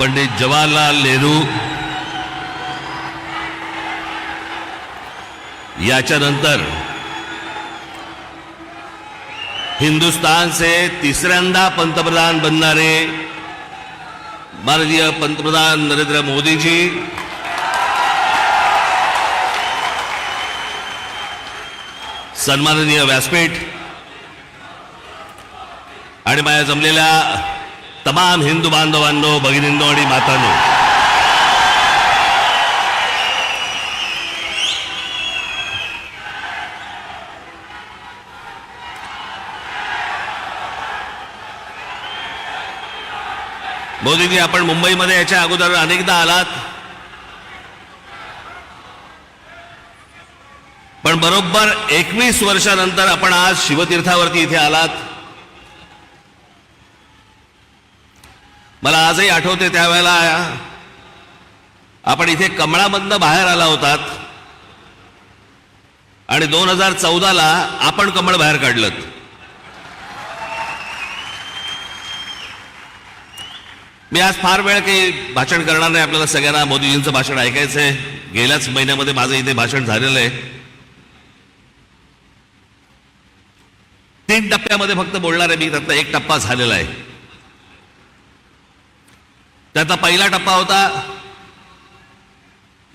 पंडित जवाहरलाल नेहरू याच्यानंतर हिंदुस्तानचे तिसऱ्यांदा पंतप्रधान बनणारे माननीय पंतप्रधान नरेंद्र मोदीजी सन्माननीय व्यासपीठ आणि माझ्या जमलेल्या तमाम हिंदू बांधवांनो भगिनींनो आणि मातांनो. मोदीजी आपण मुंबईमध्ये याच्या अगोदर अनेकदा आलात. पण बरोबर एकवीस वर्षानंतर आपण आज शिवतीर्थावरती इथे आलात. मला आजही आठवते त्यावेळेला आपण इथे कमळामधनं बाहेर आला होतात. आणि दोन हजार चौदाला आपण कमळ बाहेर काढलं मी आज फार वेळ काही भाषण करणार नाही. आपल्याला सगळ्यांना मोदीजींचं भाषण ऐकायचंय. गेल्याच महिन्यामध्ये माझं इथे भाषण झालेलं आहे. तीन टप्प्यामध्ये फक्त बोलणार आहे मी. त्यातला एक टप्पा झालेला आहे. त्याचा पहिला टप्पा होता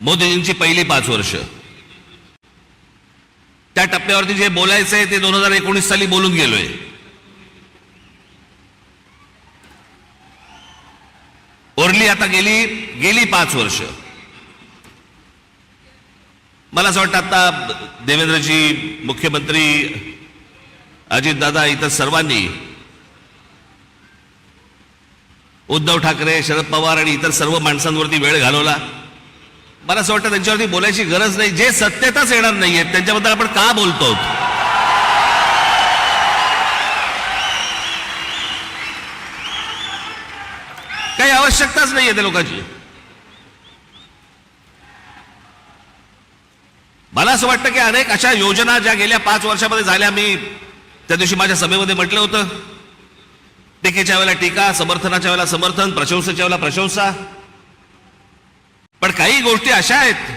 मोदीजींची पहिली पाच वर्ष. त्या टप्प्यावरती जे बोलायचंय ते दोन हजार एकोणीस साली बोलून गेलोय. ओरली आता गेली गेली पाच वर्ष. मला असं वाटतं आता देवेंद्रजी मुख्यमंत्री अजितदादा इतर सर्वांनी उद्धव ठाकरे शरद पवार आणि इतर सर्व माणसांवरती वेळ घालवला. मला असं वाटतं त्यांच्यावरती बोलायची गरज नाही. जे सत्यताच येणार नाहीये त्यांच्याबद्दल आपण का बोलतो? काही आवश्यकताच नाहीये त्या लोकांची. मला असं वाटतं की अनेक अशा योजना ज्या गेल्या पाच वर्षामध्ये झाल्या मी त्या दिवशी माझ्या सभेमध्ये म्हटलं होतं. टीकेच्या वेळेला टीका समर्थनाच्या वेळेला समर्थन प्रशंसेच्या वेळेला प्रशंसा. पण काही गोष्टी अशा आहेत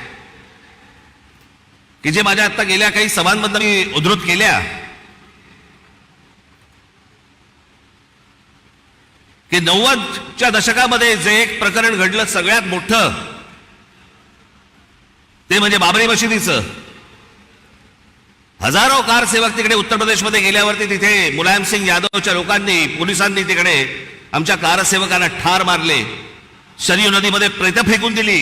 की जे माझ्या आता गेल्या काही सभांमधनं मी उद्धृत केल्या. की नव्वदच्या दशकामध्ये जे एक प्रकरण घडलं सगळ्यात मोठं ते म्हणजे बाबरी मशिदीचं. हजारो कार सेवक तिकडे उत्तर प्रदेशमध्ये गेल्यावरती तिथे मुलायम सिंग यादवच्या लोकांनी पोलिसांनी तिकडे आमच्या कारसेवकांना ठार मारले. सरयू नदीमध्ये प्रेत फेकून दिली.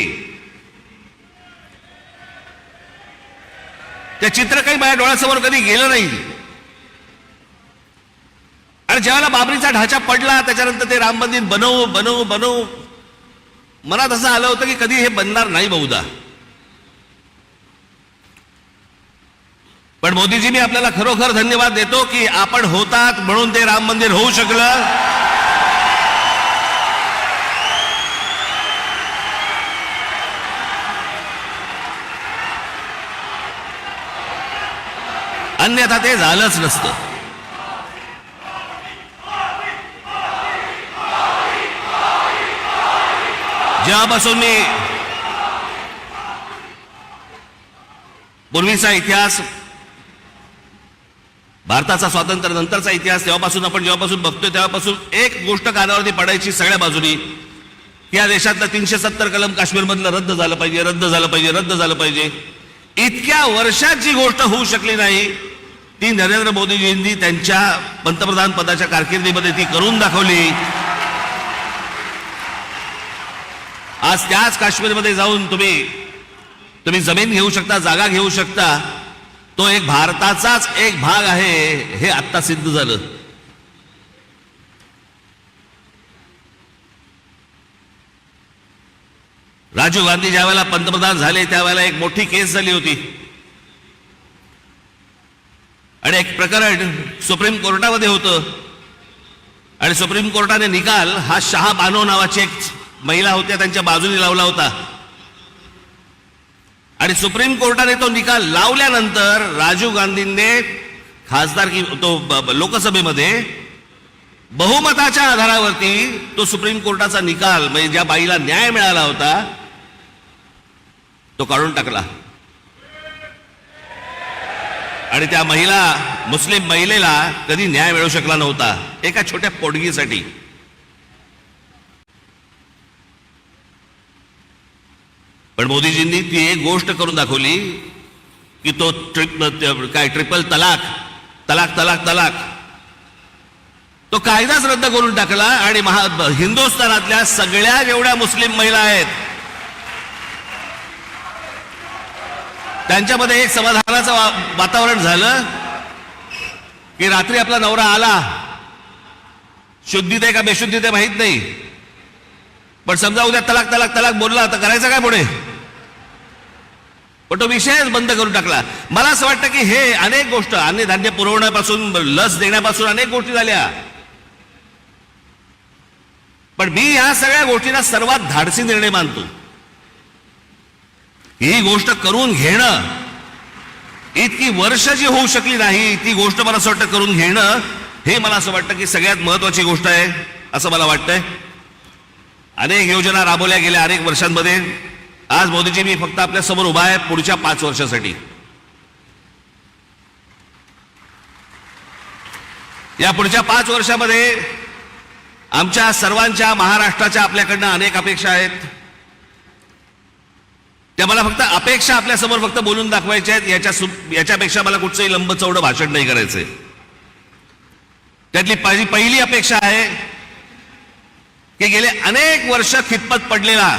ते चित्र काही माझ्या डोळ्यासमोर कधी गेलं नाही. आणि ज्यावेळेला बाबरीचा ढाचा पडला त्याच्यानंतर ते राम मंदिर बनवू बनवू बनवू मनात असं आलं होतं की कधी हे बनणार नाही बहुधा. पण मोदीजी मी आपल्याला खरोखर धन्यवाद देतो की आपण होतात म्हणून ते राम मंदिर होऊ शकलं. अन्यथा ते झालंच नसतं. जेव्हापासून मी पूर्वीचा इतिहास भारताचा स्वातंत्र्य नंतरचा इतिहास तेव्हापासून आपण जेव्हापासून बघतोय तेव्हापासून एक गोष्ट कानावरती पडायची सगळ्या बाजूनी. या देशातलं तीनशे सत्तर कलम काश्मीरमधलं रद्द झालं पाहिजे रद्द झालं पाहिजे रद्द झालं पाहिजे. इतक्या वर्षात जी गोष्ट होऊ शकली नाही ती नरेंद्र मोदीजींनी त्यांच्या पंतप्रधान पदाच्या कारकिर्दीमध्ये ती करून दाखवली. आज त्याच काश्मीरमध्ये जाऊन तुम्ही तुम्ही जमीन घेऊ शकता जागा घेऊ शकता. तो एक भारताचाच एक भाग आहे. हे आत्ता सिद्ध झालं. राजीव गांधी ज्यावेळेला पंतप्रधान झाले त्यावेळेला एक मोठी केस झाली होती. आणि एक प्रकरण सुप्रीम कोर्टामध्ये होतं. आणि सुप्रीम कोर्टाने निकाल हा शहा बानो नावाची एक महिला होत्या त्यांच्या बाजूने लावला होता. आणि सुप्रीम कोर्टाने तो निकाल लावल्यानंतर राजीव गांधींनी खासदार की तो लोकसभेमध्ये बहुमताच्या आधारावरती तो सुप्रीम कोर्टाचा निकाल म्हणजे ज्या बाईला न्याय मिळाला होता तो काढून टाकला. आणि त्या महिला मुस्लिम महिलेला कधी न्याय मिळू शकला नव्हता एका छोट्या पोटगीसाठी. पण मोदीजींनी ती एक गोष्ट करून दाखवली की तो ट्रिप काय ट्रिपल तलाक तलाक तलाक तलाक. तो कायदाच रद्द करून टाकला आणि महा हिंदुस्थानातल्या सगळ्या जेवढ्या मुस्लिम महिला आहेत त्यांच्यामध्ये एक समाधानाचं वा- वातावरण झालं की रात्री आपला नवरा आला. शुद्धीत आहे का बेशुद्धीत आहे माहीत नाही. पण समजा उद्या तलाक तलाक तलाक बोलला तर करायचं काय पुढे? पण तो विषयच बंद करून टाकला. मला असं वाटतं की हे अनेक गोष्ट अन्नधान्य पुरवण्यापासून लस देण्यापासून अनेक गोष्टी झाल्या. पण मी ह्या सगळ्या गोष्टींना सर्वात धाडसी निर्णय मानतो. ही गोष्ट करून घेणं इतकी वर्ष जी होऊ शकली नाही ती गोष्ट मला असं वाटतं करून घेणं हे मला असं वाटतं की सगळ्यात महत्वाची गोष्ट आहे असं मला वाटतंय. अनेक योजना राबवल्या गेल्या अनेक वर्षांमध्ये. आज मोदीजी मी फक्त आपल्यासमोर उभा आहे पुढच्या पाच वर्षासाठी. या पुढच्या पाच वर्षामध्ये आमच्या सर्वांच्या महाराष्ट्राच्या आपल्याकडनं अनेक अपेक्षा आहेत. त्या मला फक्त अपेक्षा आपल्यासमोर फक्त बोलून दाखवायच्या आहेत याच्या याच्यापेक्षा मला कुठचंही लंब चौडं भाषण नाही करायचंय. त्यातली माझी पहिली अपेक्षा आहे की गेले अनेक वर्ष खितपत पडलेला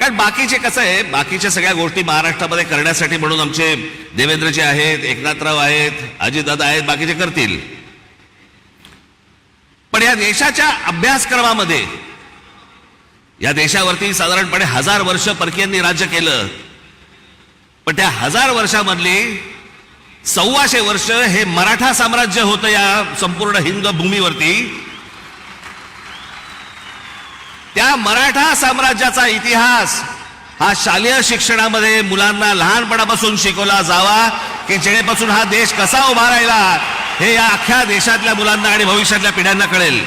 कारण बाकीचे कसं आहे बाकीच्या सगळ्या गोष्टी महाराष्ट्रामध्ये करण्यासाठी म्हणून आमचे देवेंद्रजी आहेत एकनाथराव आहेत अजितदादा आहेत बाकीचे करतील. पण या देशाच्या अभ्यासक्रमामध्ये या देशावरती साधारणपणे हजार वर्ष परकीयांनी राज्य केलं. पण त्या हजार वर्षामधली सव्वाशे वर्ष हे मराठा साम्राज्य होतं या संपूर्ण हिंद भूमीवरती. त्या मराठा साम्राज्याचा इतिहास हा शालेय शिक्षणामध्ये मुलांना लहानपणापासून शिकवला जावा की जेणेपासून हा देश कसा उभा राहिला हे या अख्ख्या देशातल्या मुलांना आणि भविष्यातल्या पिढ्यांना कळेल.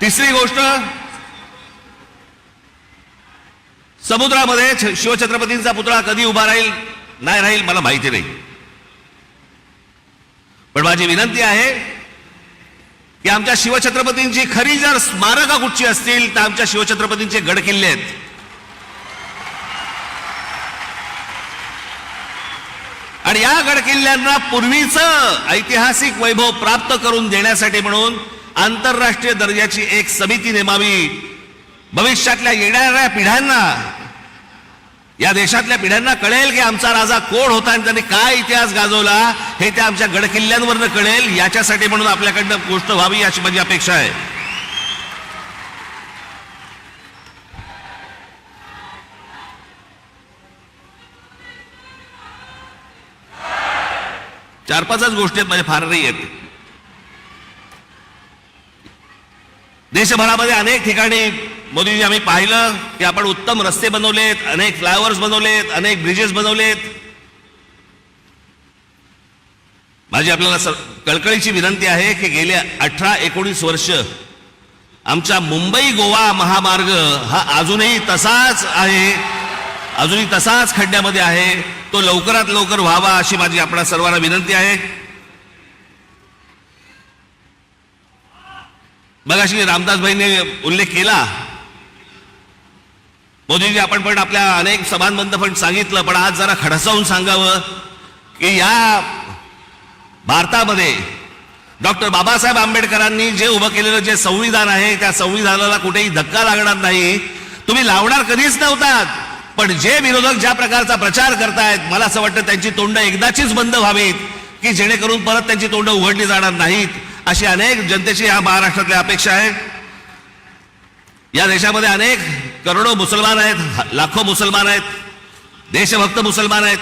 तिसरी गोष्ट समुद्रामध्ये शिवछत्रपतींचा पुतळा कधी उभा राहील नाही राहील मला माहिती नाही. पण माझी विनंती आहे की आमच्या शिवछत्रपतींची खरी जर स्मारका कुठची असतील तर आमच्या शिवछत्रपतींचे गड किल्ले आहेत. आणि या गड किल्ल्यांना पूर्वीचं ऐतिहासिक वैभव प्राप्त करून देण्यासाठी म्हणून आंतरराष्ट्रीय दर्जाची एक समिती नेमावी. भविष्यातल्या येणाऱ्या पिढ्यांना या देशातल्या पिढ्यांना कळेल की आमचा राजा कोण होता आणि त्यांनी काय इतिहास गाजवला हे त्या आमच्या गडकिल्ल्यांवरनं कळेल. याच्यासाठी म्हणून आपल्याकडनं गोष्ट व्हावी अशी माझी अपेक्षा आहे. चार पाचच गोष्टी आहेत माझ्या फार नाही आहेत. देशभरामध्ये अनेक ठिकाणी मोदीजी आम्ही पाहिलं की आपण उत्तम रस्ते बनवलेत अनेक फ्लायओव्हर्स बनवलेत अनेक ब्रिजेस बनवलेत. माझी आपल्याला कळकळीची विनंती आहे की गेल्या अठरा एकोणीस वर्ष आमचा मुंबई गोवा महामार्ग हा अजूनही तसाच आहे अजूनही तसाच खड्ड्यामध्ये आहे. तो लवकरात लवकर व्हावा अशी माझी आपल्या सर्वांना विनंती आहे. मग अशी रामदासभाईने उल्लेख केला मोदीजी आपण पण आपल्या अनेक सभांमधनं पण सांगितलं पण आज जरा खडसावून सांगावं की या भारतामध्ये डॉक्टर बाबासाहेब आंबेडकरांनी जे उभं केलेलं जे संविधान आहे त्या संविधानाला कुठेही धक्का लागणार नाही. तुम्ही लावणार कधीच नव्हतात पण जे विरोधक ज्या प्रकारचा प्रचार करतायत मला असं वाटतं त्यांची तोंड एकदाचीच बंद व्हावीत की जेणेकरून परत त्यांची तोंड उघडली जाणार नाहीत अशी अनेक जनतेची या महाराष्ट्रातल्या अपेक्षा आहे. या देशामध्ये अनेक करोडो मुसलमान आहेत लाखो मुसलमान आहेत देशभक्त मुसलमान आहेत.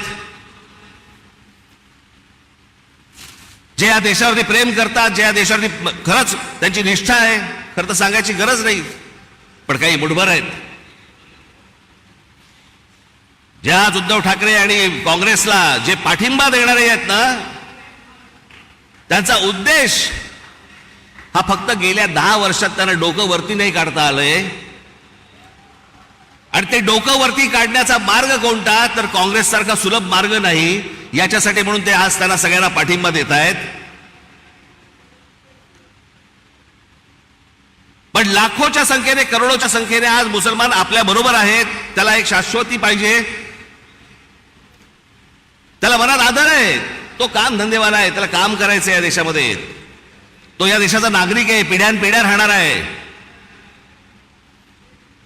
जे या देशावरती प्रेम करतात जे या देशावरती खरंच त्यांची निष्ठा आहे खरं तर सांगायची गरज नाही पण काही मुठभर आहेत. जे आज उद्धव ठाकरे आणि काँग्रेसला जे पाठिंबा देणारे आहेत ना त्यांचा उद्देश हा फक्त गेल्या दहा वर्षात त्यांना डोकं वरती नाही काढता आलंय. आणि ते डोकं वरती काढण्याचा मार्ग कोणता? तर काँग्रेस सारखा सुलभ मार्ग नाही. याच्यासाठी म्हणून ते आज त्यांना सगळ्यांना पाठिंबा देत आहेत. पण लाखोच्या संख्येने करोडोच्या संख्येने आज मुसलमान आपल्या बरोबर आहेत. त्याला एक शाश्वती पाहिजे. त्याला मनात आदर आहे. तो काम धंदेवाला आहे. त्याला काम करायचं या देशामध्ये. तो या देशाचा नागरिक आहे. पिढ्यान पिढ्या राहणार आहे.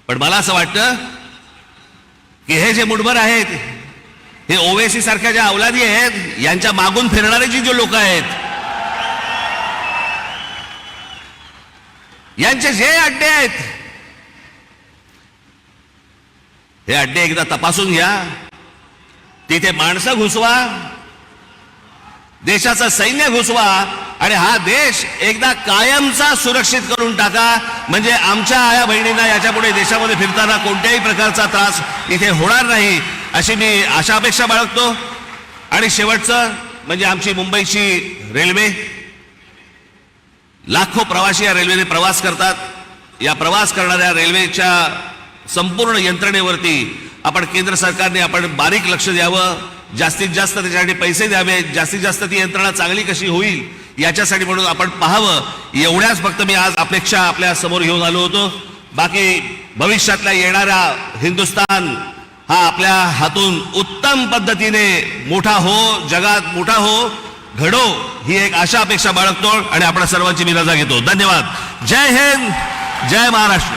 पण मला असं वाटतं की हे जे मुठभर आहेत हे ओवेसी सारख्या ज्या अवलादी आहेत यांच्या मागून फिरणारे जी जे लोक आहेत यांचे जे अड्डे आहेत हे अड्डे एकदा तपासून घ्या. तिथे माणसं घुसवा देशाचं सैन्य घुसवा आणि हा देश एकदा कायमचा सुरक्षित करून टाका. म्हणजे आमच्या आया बहिणींना याच्यापुढे देशामध्ये फिरताना कोणत्याही प्रकारचा त्रास इथे होणार नाही अशी मी आशा अपेक्षा बाळगतो. आणि शेवटचं म्हणजे आमची मुंबईची रेल्वे. लाखो प्रवासी या रेल्वेने प्रवास करतात. या प्रवास करणाऱ्या रेल्वेच्या संपूर्ण यंत्रणेवरती आपण केंद्र सरकारने आपण बारीक लक्ष द्यावं. जास्तीत जास्त त्याच्यासाठी पैसे द्यावे जास्तीत जास्त ती यंत्रणा चांगली कशी होईल याच्यासाठी म्हणून आपण पाहावं. एवढ्याच फक्त मी आज अपेक्षा आपल्यासमोर घेऊन आलो होतो. बाकी भविष्यातल्या येणारा हिंदुस्तान हा आपल्या हातून उत्तम पद्धतीने मोठा हो जगात मोठा हो घडो ही एक आशा अपेक्षा बाळगतो आणि आपल्या सर्वांची मी रजा घेतो. धन्यवाद. जय हिंद जय महाराष्ट्र.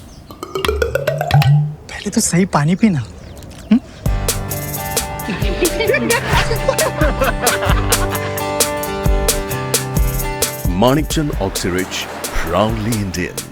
पहले तो सही पानी पीना Manikchand Oxyrich, proudly Indian.